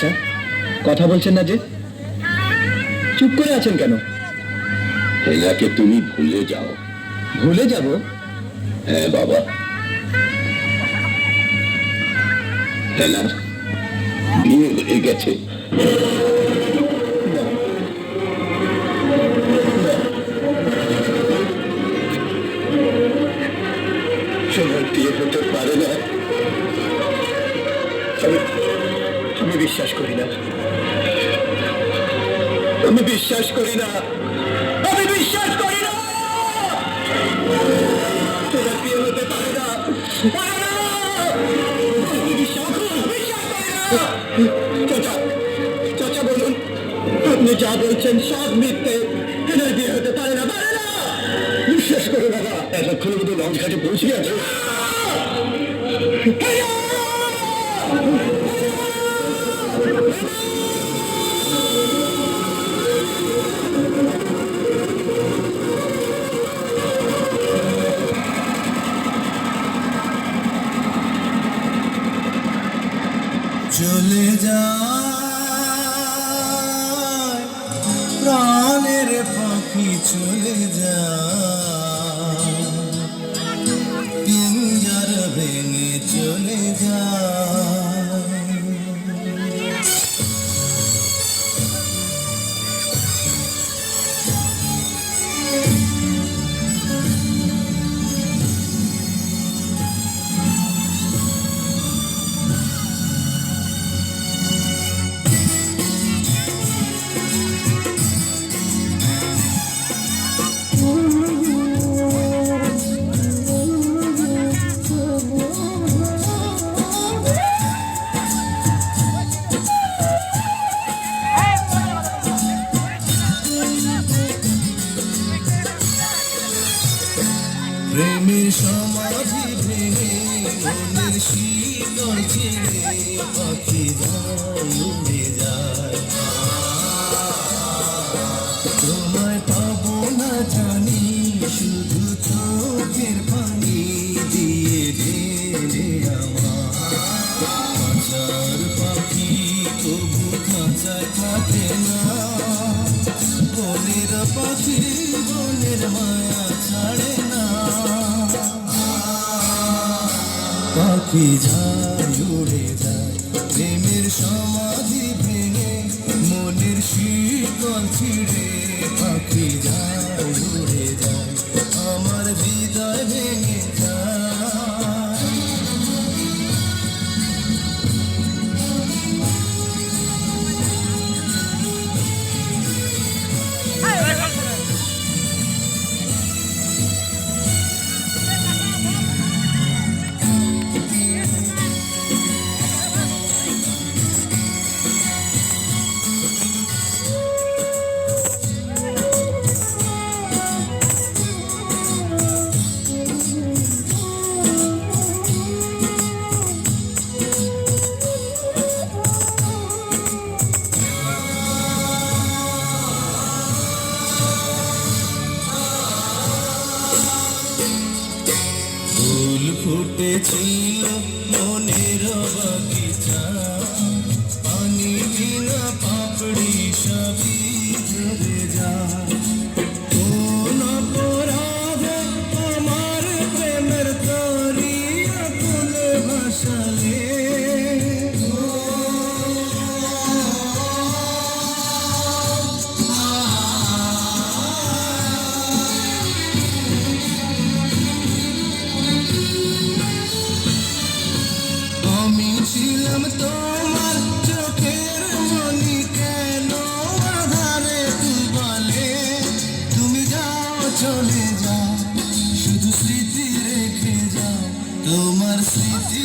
চাচা কথা বলছেন না যে? চুপ করে আছেন কেন? হেলাকে তুমি ভুলে যাও। ভুলে যাব? হ্যাঁ বাবা। হেলার বিয়ে হয়ে গেছে। বিশ্বাস করি না। আমি বিশ্বাস করি না। আমি বিশ্বাস করি না। বিয়ে হতে পারে না? চাচা বলুন, আপনি যা বলছেন সব মিথ্যে। এনার বিয়ে হতে পারে না বিশ্বাস করে বাবা। এতক্ষণ মতো লঞ্চ ঘাটে পৌঁছে গেছে। যায় প্রাণের পাখি চলে যায়। পিঞ্জার ভেঙে চলে যায়। প্রেমের সমাধি ভেঙে মনের ছেড়ে পাখি উড়ে যায় তোমায় পাবো না জানি, শুধু চোখের পানি দিয়ে গেলে আমার। পাখি তবু না। বনের পাখি বনের মায়া ছাড়ে পাখি যায় উড়ে যায়। প্রেমের সমাধি ভেঙে মনের শীতল ছিঁড়ে ফুটেছিল বাকি স্মৃতি